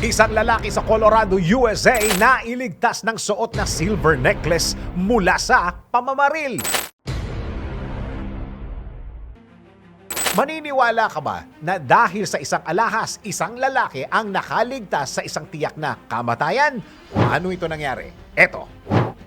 Isang lalaki sa Colorado, USA na iligtas ng suot na silver necklace mula sa pamamaril. Maniniwala ka ba na dahil sa isang alahas, isang lalaki ang nakaligtas sa isang tiyak na kamatayan? Paano ito nangyari? Eto.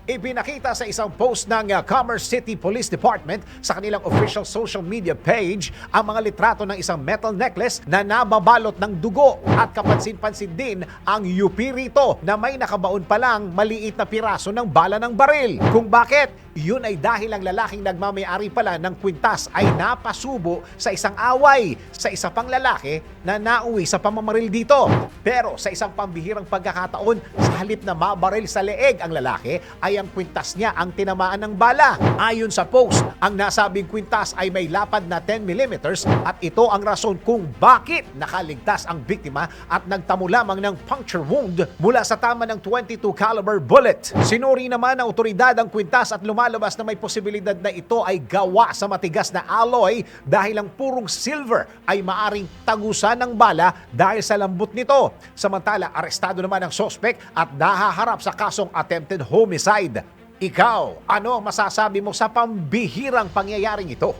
Ipinakita sa isang post ng uh, Commerce City Police Department sa kanilang official social media page ang mga litrato ng isang metal necklace na nababalot ng dugo at kapansin-pansin din ang UP rito na may nakabaon pa lang maliit na piraso ng bala ng baril. Kung bakit? Yun ay dahil ang lalaking nagmamayari pala ng kwintas ay napasubo sa isang away sa isa pang lalaki na nauwi sa pamamaril dito. Pero sa isang pambihirang pagkakataon, sa halip na mabaril sa leeg ang lalaki, ay ang kwintas niya ang tinamaan ng bala. Ayon sa post, ang nasabing kwintas ay may lapad na 10mm at ito ang rason kung bakit nakaligtas ang biktima at nagtamo lamang ng puncture wound mula sa tama ng 22 caliber bullet. Sinuri naman ng otoridad ang kwintas at lumalabas na may posibilidad na ito ay gawa sa matigas na alloy dahil ang purong silver ay maaring tagusan ng bala dahil sa lambot nito. Samantala, arestado naman ang sospek at nahaharap sa kasong attempted homicide. Ikaw, ano masasabi mo sa pambihirang pangyayaring ito?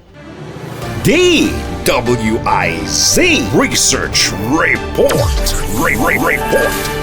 DWIZ Research Report. Re- Re- Report.